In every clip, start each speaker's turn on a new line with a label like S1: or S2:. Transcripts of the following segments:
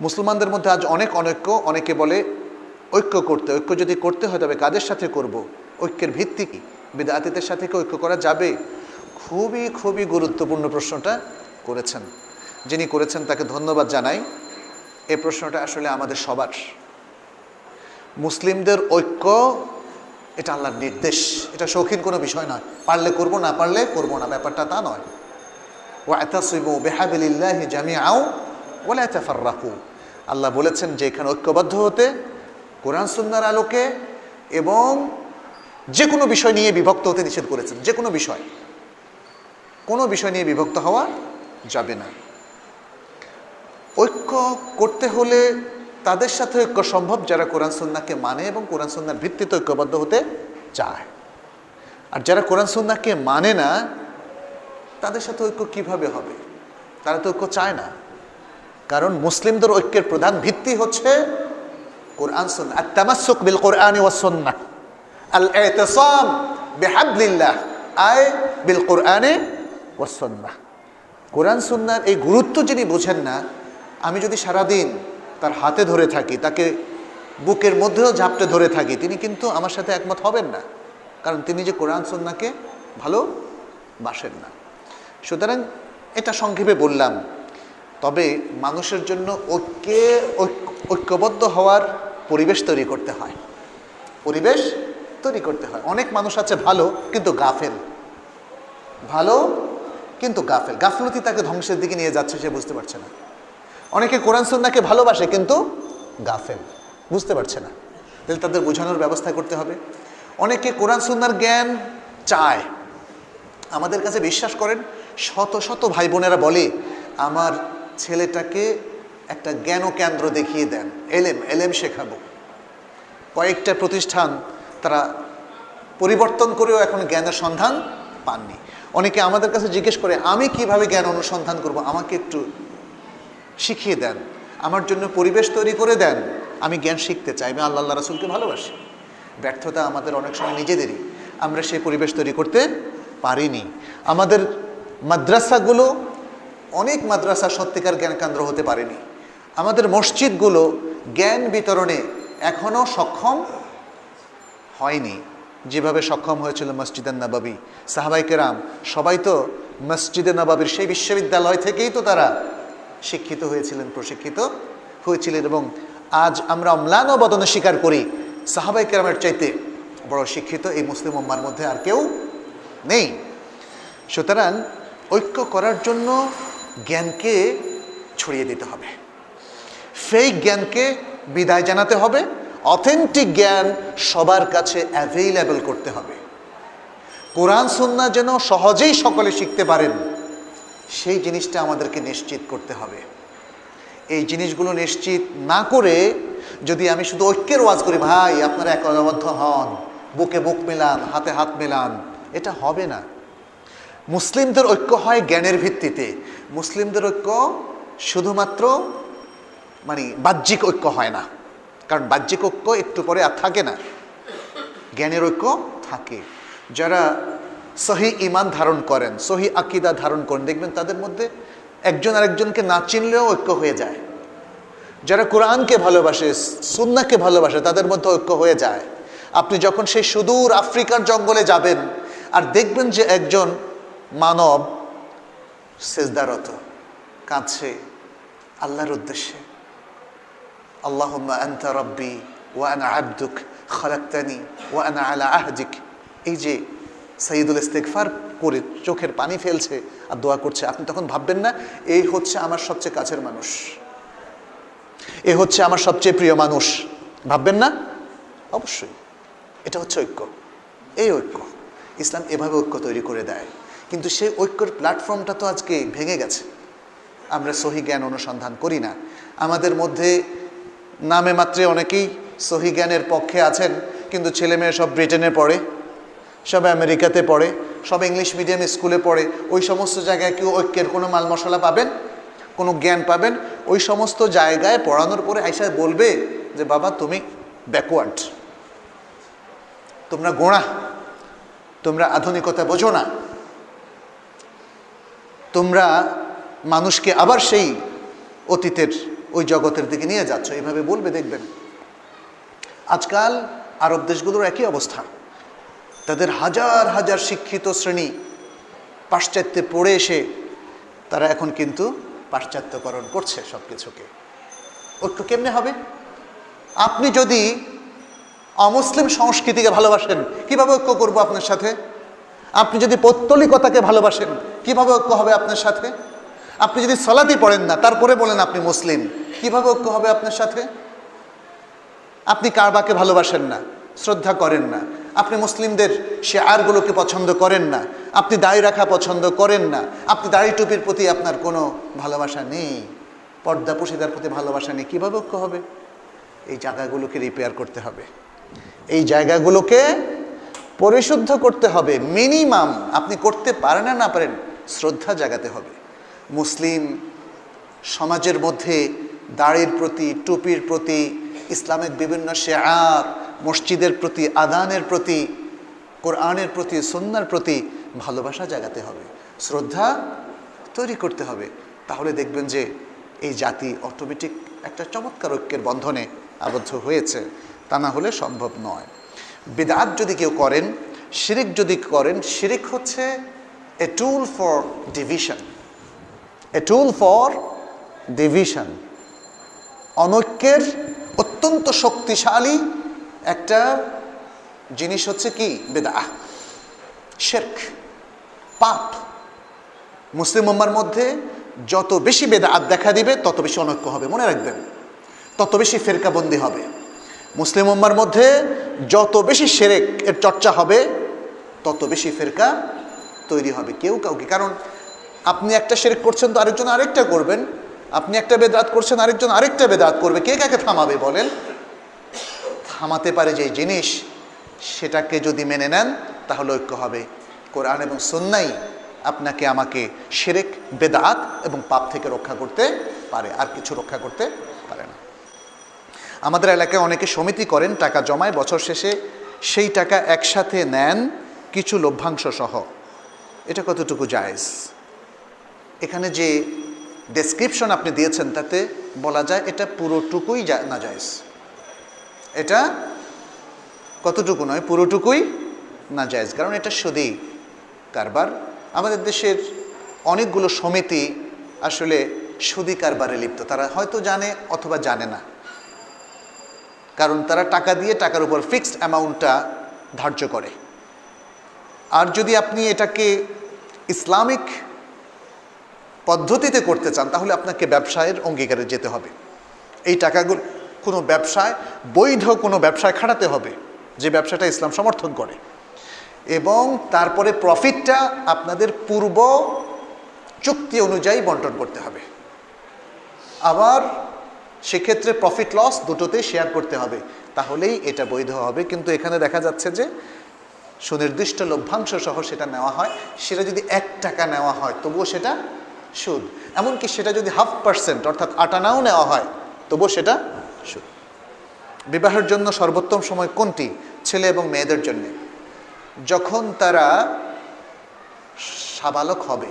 S1: মুসলমানদের মধ্যে আজ অনেক অনৈক্য, অনেকে বলে ঐক্য করতে, ঐক্য যদি করতে হয় তবে কাদের সাথে করব? ঐক্যের ভিত্তি কি? বিদাতিদের সাথে কি ঐক্য করা যাবে? খুবই খুবই গুরুত্বপূর্ণ প্রশ্নটা করেছেন। যিনি করেছেন তাকে ধন্যবাদ জানাই। এই প্রশ্নটা আসলে আমাদের সবার। মুসলিমদের ঐক্য, এটা আল্লাহর নির্দেশ। এটা শৌখিন কোনো বিষয় নয়। পারলে করব, না পারলে করব না। ব্যাপারটা তা নয়। ও ওয়াতাসিমু বেহাবিল্লাহি ওয়ালা তাফাররাকু। আল্লাহ বলেছেন যে এখানে ঐক্যবদ্ধ হতে, কোরআন সুন্নাহর আলোকে এবং যে কোনো বিষয় নিয়ে বিভক্ত হতে নিষেধ করেছেন যে কোনো বিষয়। কোনো বিষয় নিয়ে বিভক্ত হওয়া যাবে না। ঐক্য করতে হলে তাদের সাথে ঐক্য সম্ভব যারা কোরআন সুন্নাহকে মানে এবং কোরআন সুন্নার ভিত্তিতে ঐক্যবদ্ধ হতে চায়। আর যারা কোরআন সুন্নাহকে মানে না, তাদের সাথে ঐক্য কীভাবে হবে? তারা তো ঐক্য চায় না। কারণ মুসলিমদের ঐক্যের প্রধান ভিত্তি হচ্ছে কোরআন, সুন্নাহ। আর বিল কোরআন ওয়াস সুন্নাহ। আল আয় বিল কোরআনে ওয়াস সুন্নাহ। কোরআন সুন্নার এই গুরুত্ব যিনি বোঝেন না, আমি যদি সারাদিন তার হাতে ধরে থাকি, তাকে বুকের মধ্যেও ঝাপটে ধরে থাকি, তিনি কিন্তু আমার সাথে একমত হবেন না। কারণ তিনি যে কোরআন সুন্নাকে ভালো বাসেন না। সুতরাং এটা সংক্ষেপে বললাম তবে মানুষের জন্য ঐক্যে ঐক্য- ঐক্যবদ্ধ হওয়ার পরিবেশ তৈরি করতে হয়। পরিবেশ তৈরি করতে হয়। অনেক মানুষ আছে ভালো কিন্তু গাফেল। ভালো কিন্তু গাফেল। গাফলতি তাকে ধ্বংসের দিকে নিয়ে যাচ্ছে সে বুঝতে পারছে না। অনেকে কোরআন সুন্নাকে ভালোবাসে কিন্তু গাফেল। বুঝতে পারছে না। তাহলে তাদের বোঝানোর ব্যবস্থা করতে হবে। অনেকে কোরআন সুন্নার জ্ঞান চায়। আমাদের কাছে বিশ্বাস করেন, শত শত ভাই বোনেরা বলে, আমার ছেলেটাকে একটা জ্ঞান কেন্দ্র দেখিয়ে দেন, এলেম এলেম শেখাবো। কয়েকটা প্রতিষ্ঠান তারা পরিবর্তন করেও এখন জ্ঞানের সন্ধান পাননি। অনেকে আমাদের কাছে জিজ্ঞেস করে, আমি কীভাবে জ্ঞান অনুসন্ধান করব? আমাকে একটু শিখিয়ে দেন। আমার জন্য পরিবেশ তৈরি করে দেন। আমি জ্ঞান শিখতে চাই। আমি আল্লাহ রাসুলকে ভালোবাসি। ব্যর্থতা আমাদের অনেক সময় নিজেদেরই। আমরা সেই পরিবেশ তৈরি করতে পারিনি। আমাদের মাদ্রাসাগুলো অনেক মাদ্রাসা সত্যিকার জ্ঞান কেন্দ্র হতে পারেনি। আমাদের মসজিদগুলো জ্ঞান বিতরণে এখনও সক্ষম হয়নি। যেভাবে সক্ষম হয়েছিল মসজিদের নবাবী, সাহাবাই কেরাম, সবাই তো মসজিদে নবাবির সেই বিশ্ববিদ্যালয় থেকেই তো তারা শিক্ষিত হয়েছিলেন, প্রশিক্ষিত হয়েছিলেন এবং আজ আমরা অম্লান ও বদনে স্বীকার করি। সাহাবাই কেরামের চাইতে বড় শিক্ষিত এই মুসলিম উম্মার মধ্যে আর কেউ নেই। সুতরাং ঐক্য করার জন্য জ্ঞানকে ছড়িয়ে দিতে হবে। ফেক জ্ঞানকে বিদায় জানাতে হবে। অথেন্টিক জ্ঞান সবার কাছে অ্যাভেইলেবল করতে হবে। কোরআন সুন্না যেন সহজেই সকলে শিখতে পারেন, সেই জিনিসটা আমাদেরকে নিশ্চিত করতে হবে। এই জিনিসগুলো নিশ্চিত না করে যদি আমি শুধু ঐক্যের ওয়াজ করি, ভাই, আপনারা একতাবদ্ধ হন, বুকে বুক মেলান, হাতে হাত মেলান, এটা হবে না। মুসলিমদের ঐক্য হয় জ্ঞানের ভিত্তিতে। মুসলিমদের ঐক্য শুধুমাত্র মানে বাহ্যিক ঐক্য হয় না। কারণ বাহ্যিক ঐক্য একটু পরে আর থাকে না। জ্ঞানের ঐক্য থাকে। যারা সহি ইমান ধারণ করেন, সহি আকিদা ধারণ করেন, দেখবেন তাদের মধ্যে একজন আরেকজনকে না চিনলেও ঐক্য হয়ে যায়। যারা কোরআনকে ভালোবাসে সুন্নাকে ভালোবাসে, তাদের মধ্যে ঐক্য হয়ে যায়। আপনি যখন সেই সুদূর আফ্রিকার জঙ্গলে যাবেন আর দেখবেন যে একজন মানব সেজদারত, কাঁদছে আল্লাহর উদ্দেশ্যে। আল্লাহুম্মা আনতা রব্বি ওয়া আনা আবদুক, খালাক্তানি ওয়া আনা আলা আহদিক। এই যে সঈদুল ইস্তেকফার করে চোখের পানি ফেলছে আর দোয়া করছে, আপনি তখন ভাববেন না এই হচ্ছে আমার সবচেয়ে কাছের মানুষ। এ হচ্ছে আমার সবচেয়ে প্রিয় মানুষ। ভাববেন না? অবশ্যই। এটা হচ্ছে ঐক্য। এই ঐক্য। ইসলাম এভাবে ঐক্য তৈরি করে দেয়। কিন্তু সেই ঐক্যর প্ল্যাটফর্মটা তো আজকে ভেঙে গেছে। আমরা সহি জ্ঞান অনুসন্ধান করি না। আমাদের মধ্যে নামে মাত্রে অনেকেই সহি জ্ঞানের পক্ষে আছেন, কিন্তু ছেলে মেয়ে সব ব্রিটেনে পড়ে, সব আমেরিকাতে পড়ে, সব ইংলিশ মিডিয়াম স্কুলে পড়ে। ওই সমস্ত জায়গায় কেউ ঐক্যের কোনো মাল মশলা পাবেন, কোনো জ্ঞান পাবেন? ওই সমস্ত জায়গায় পড়ানোর পরে আইসা বলবে যে, বাবা, তুমি ব্যাকওয়ার্ড। তোমরা গোড়া। তোমরা আধুনিকতা বোঝো না। তোমরা মানুষকে আবার সেই অতীতের, ওই জগতের দিকে নিয়ে যাচ্ছ। এভাবে বলবে, দেখবেন। আজকাল আরব দেশগুলোর একই অবস্থা। তাদের হাজার হাজার শিক্ষিত শ্রেণি পাশ্চাত্যে পড়ে এসে তারা এখন কিন্তু পাশ্চাত্যকরণ করছে সব কিছুকে ঐক্য কেমনে হবে? আপনি যদি অমুসলিম সংস্কৃতিকে ভালোবাসেন, কীভাবে ঐক্য করব আপনার সাথে? আপনি যদি পৌত্তলিকতাকে ভালোবাসেন, কীভাবে ঐক্য হবে আপনার সাথে? আপনি যদি সলাতি পড়েন না, তারপরে বলেন আপনি মুসলিম, কীভাবে ঐক্য হবে আপনার সাথে? আপনি কারবাকে ভালোবাসেন না, শ্রদ্ধা করেন না, আপনি মুসলিমদের সে শেয়ারগুলোকে পছন্দ করেন না, আপনি দাড়ি রাখা পছন্দ করেন না, আপনি দাড়ি টুপির প্রতি আপনার কোনো ভালোবাসা নেই, পর্দা পুশিদার প্রতি ভালোবাসা নেই, কীভাবে ঐক্য হবে? এই জায়গাগুলোকে রিপেয়ার করতে হবে। এই জায়গাগুলোকে পরিশুদ্ধ করতে হবে মিনিমাম আপনি করতে পারেন না পারেন, শ্রদ্ধা জাগাতে হবে। মুসলিম সমাজের মধ্যে দাড়ির প্রতি, টুপির প্রতি, ইসলামের বিভিন্ন শেয়ার, মসজিদের প্রতি, আদানের প্রতি, কোরআনের প্রতি সন্ন্যার প্রতি ভালোবাসা জাগাতে হবে, শ্রদ্ধা তৈরি করতে হবে। তাহলে দেখবেন যে এই জাতি অটোমেটিক একটা চমৎকার ঐক্যের বন্ধনে আবদ্ধ হয়েছে। তা না হলে সম্ভব নয়। বেদাত যদি কেউ করেন, শিরিক যদি করেন, শিরিক হচ্ছে a tool for division a tool for division অনৈক্যের অত্যন্ত শক্তিশালী একটা জিনিস হচ্ছে কি? বেদা শেরক, পাপ। মুসলিম উম্মার মধ্যে যত বেশি বেদাত দেখা দিবে, তত বেশি অনৈক্য হবে। মনে রাখবেন, তত বেশি ফেরকাবন্দি হবে। মুসলিম উম্মার মধ্যে যত বেশি সেরেক এর চর্চা হবে, তত বেশি ফেরকা তৈরি হবে কেউ কাউকে। কারণ আপনি একটা সেরেক করছেন তো আরেকজন আরেকটা করবেন, আপনি একটা বেদাত করছেন আরেকজন আরেকটা বেদাত করবে, কে কাকে থামাবে বলেন? থামাতে পারে যে জিনিস, সেটাকে যদি মেনে নেন, তাহলে ঐক্য হবে। কোরআন এবং সন্ন্যাই আপনাকে, আমাকে সেরেক, বেদাত এবং পাপ থেকে রক্ষা করতে পারে, আর কিছু রক্ষা করতে আমাদের এলাকায় অনেকে সমিতি করেন, টাকা জমায়, বছর শেষে সেই টাকা একসাথে নেন কিছু লভ্যাংশ সহ। এটা কতটুকু জায়েজ? এখানে যে ডেসক্রিপশন আপনি দিয়েছেন, তাতে বলা যায় এটা পুরোটুকুই না জায়েজ। এটা কতটুকু নয়, পুরোটুকুই না জায়েজ, কারণ এটা সুদি কারবার। আমাদের দেশের অনেকগুলো সমিতি আসলে সুদি কারবারে লিপ্ত, তারা হয়তো জানে অথবা জানে না। কারণ তারা টাকা দিয়ে টাকার উপর ফিক্সড অ্যামাউন্টটা ধার্য করে। আর যদি আপনি এটাকে ইসলামিক পদ্ধতিতে করতে চান, তাহলে আপনাকে ব্যবসায়ের অঙ্গীকারে যেতে হবে। এই টাকাগুলো, কোনো ব্যবসায়, বৈধ কোনো ব্যবসায় খাটাতে হবে, যে ব্যবসাটা ইসলাম সমর্থন করে। এবং তারপরে প্রফিটটা আপনাদের পূর্ব চুক্তি অনুযায়ী বন্টন করতে হবে। আবার সেক্ষেত্রে প্রফিট লস দুটোতেই শেয়ার করতে হবে। তাহলেই এটা বৈধ হবে। কিন্তু এখানে দেখা যাচ্ছে যে সুনির্দিষ্ট লভ্যাংশ সহ সেটা নেওয়া হয়। সেটা যদি এক টাকা নেওয়া হয়, তবুও সেটা সুদ। এমনকি সেটা যদি হাফ পার্সেন্ট অর্থাৎ আটানাও নেওয়া হয়, তবুও সেটা সুদ। বিবাহের জন্য সর্বোত্তম সময় কোনটি? ছেলে এবং মেয়েদের জন্য। যখন তারা সাবালক হবে,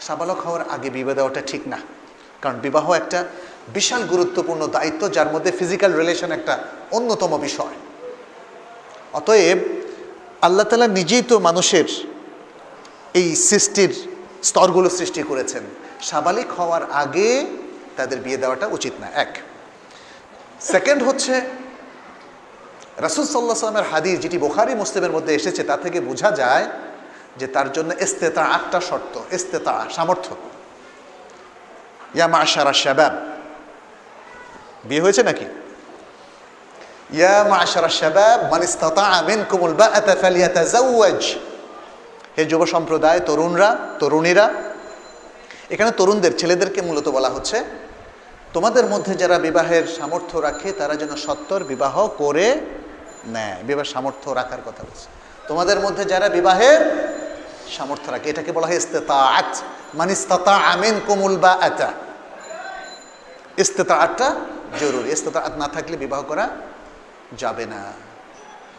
S1: সাবালক হওয়ার আগে বিবাহ দেওয়াটা ঠিক না। কারণ বিবাহ একটা বিশাল গুরুত্বপূর্ণ দায়িত্ব, যার মধ্যে ফিজিক্যাল রিলেশন একটা অন্যতম বিষয়। অতএব আল্লাহ তালা নিজেই তো মানুষের এই সৃষ্টির স্তরগুলো সৃষ্টি করেছেন। সাবালিক হওয়ার আগে তাদের বিয়ে দেওয়াটা উচিত না। এক। সেকেন্ড হচ্ছে, রাসুল সাল্লাহ সাল্লামের হাদিস যেটি বোখারি মুসলিমের মধ্যে এসেছে, তা থেকে বোঝা যায় যে তার জন্য ইস্তেতা আটটা শর্ত ইস্তেতা সামর্থ্য। ইয়া মা আশারা শাবাব। বিয়ে হয়েছে নাকি? ইয়া মা আশারা শাবাব, মান ইস্তাতা মিনকুমুল বাআতা ফালিয়াতাজাওয়াজ হে যুব সম্প্রদায়, তরুণরা, তরুণীরা, এখানে তরুণদের, ছেলেদেরকে মূলত বলা হচ্ছে, তোমাদের মধ্যে যারা বিবাহের সামর্থ্য রাখে, তারা যেন সত্তর বিবাহ করে নেয়। বিবাহ সামর্থ্য রাখার কথা বলছে। তোমাদের মধ্যে যারা বিবাহের সামর্থ্য রাখে। এটাকে বলা হয় ইস্তেতা ইস্তেতাআত। মানে ইস্তাতা আমিন কুমুল বা আতা ইস্তেতাআতটা জরুরি। ইস্তেতা ইস্তেতাআত না থাকলে বিবাহ করা যাবে না।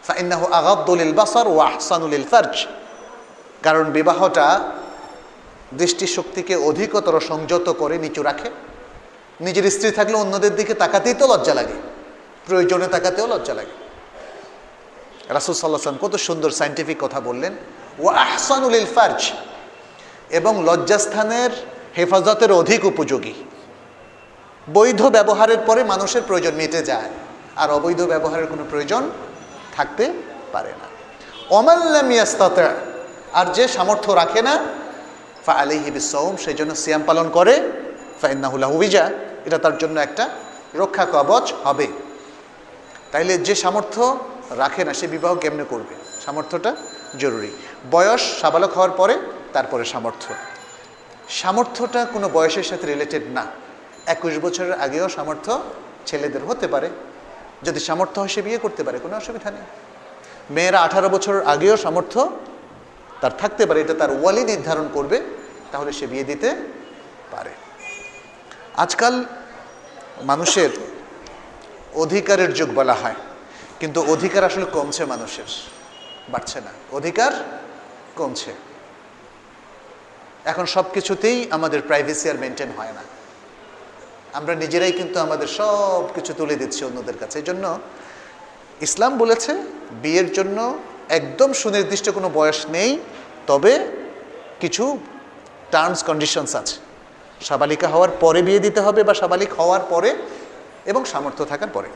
S1: ফাইন্নাহু আগাদ্দুলিল বাসার ওয়া আহসানুলিল ফারজ। কারণ বিবাহটা দৃষ্টিশক্তিকে অধিকতর সংযত করে, নিচু রাখে। নিজের স্ত্রী থাকলে অন্যদের দিকে তাকাতেই তো লজ্জা লাগে। প্রয়োজনে তাকাতেও লজ্জা লাগে। রাসুল সাল্লাহাম কত সুন্দর সাইন্টিফিক কথা বললেন। ও আহসানুল ফার্জ, এবং লজ্জাস্থানের হেফাজতের অধিক উপযোগী। বৈধ ব্যবহারের পরে মানুষের প্রয়োজন মিটে যায়, আর অবৈধ ব্যবহারের কোনো প্রয়োজন থাকতে পারে না। অমাল্লাম ইয়াস্তাতা, আর যে সামর্থ্য রাখে না, ফা আলিহি বিসৌম সেই জন্য সিয়াম পালন করে ফাইন্নাহুল্লাহ হুবিজা এটা তার জন্য একটা রক্ষা কবচ হবে। তাইলে যে সামর্থ্য রাখে না, সে বিবাহ কেমনে করবে? সামর্থ্যটা জরুরি। বয়স সাবালক হওয়ার পরে তারপরে সামর্থ্য। সামর্থ্যটা কোনো বয়সের সাথে রিলেটেড না। একুশ বছরের আগেও সামর্থ্য ছেলেদের হতে পারে। যদি সামর্থ্য হয় সে বিয়ে করতে পারে, কোনো অসুবিধা নেই। মেয়েরা আঠারো বছর আগেও সামর্থ্য, তার থাকতে পারে, এটা তার ওয়ালি নির্ধারণ করবে, তাহলে সে বিয়ে দিতে পারে। আজকাল মানুষের অধিকারের যুগ বলা হয়। কিন্তু অধিকার আসলে কমছে মানুষের, বাড়ছে না। অধিকার কমছে। এখন সব কিছুতেই আমাদের প্রাইভেসি আর মেনটেন হয় না। আমরা নিজেরাই কিন্তু আমাদের সব কিছু তুলে দিচ্ছি অন্যদের কাছে। এই জন্য ইসলাম বলেছে, বিয়ের জন্য একদম সুনির্দিষ্ট কোনো বয়স নেই, তবে কিছু টার্মস কন্ডিশনস আছে। সাবালিকা হওয়ার পরে বিয়ে দিতে হবে বা সাবালিক হওয়ার পরে এবং সামর্থ্য থাকার পরে।